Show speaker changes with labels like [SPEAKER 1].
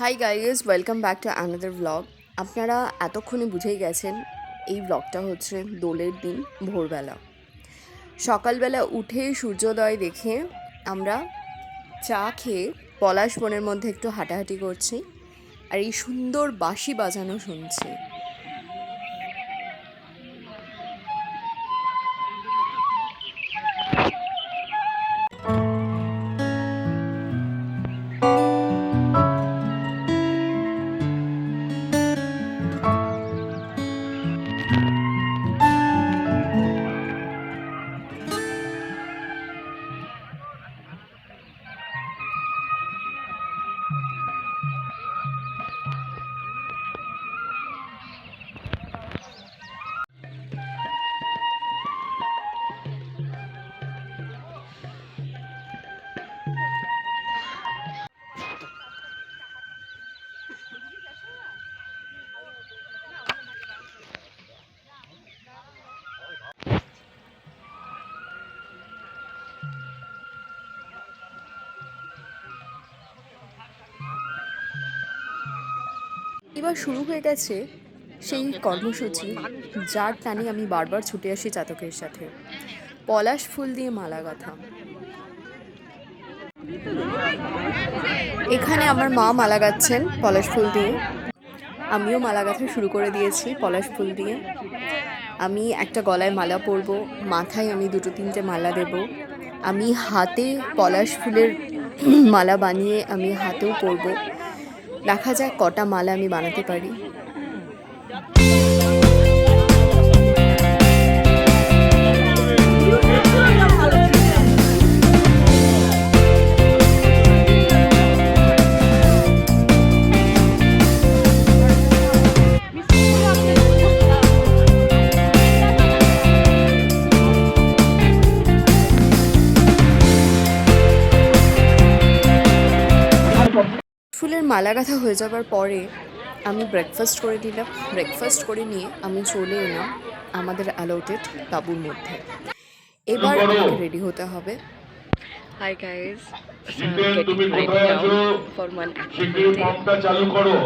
[SPEAKER 1] Hi guys welcome back to another blog আপনারা এতক্ষণে বুঝেই গেছেন, এই ব্লগটা হচ্ছে দোলের দিন ভোরবেলা। সকালবেলা উঠে সূর্যোদয় দেখে আমরা চা খেয়ে পলাশ বনের মধ্যে একটু হাঁটাহাঁটি করছি আর এই সুন্দর বাঁশি বাজানো শুনছি। এবার শুরু হয়ে গেছে সেই কর্মসূচি, যার টানে আমি বারবার ছুটে আসি চাতকের সাথে। পলাশ ফুল দিয়ে মালা গাঁথা। এখানে আমার মা মালা গাচ্ছেন পলাশ ফুল দিয়ে। আমিও মালা গাঁথা শুরু করে দিয়েছি পলাশ ফুল দিয়ে। আমি একটা গলায় মালা পরবো, মাথায় আমি দুটো তিনটে মালা দেব। আমি হাতে পলাশ ফুলের মালা বানিয়ে আমি হাতেও পরবো। দেখা যাক কটা মালা আমি বানাতে পারি। ফুলের মালা গাঁথা হয়ে যাবার পরে আমি ব্রেকফাস্ট করে নিলাম। ব্রেকফাস্ট করে নিয়ে আমি চলে এলাম আমাদের অ্যালোটেড তাঁবুর মধ্যে। এবার আমাকে রেডি হতে হবে। হাই গাইস
[SPEAKER 2] শীতের তুমি কোথায় আছো?
[SPEAKER 1] ফর ওয়ান
[SPEAKER 2] চালু করো।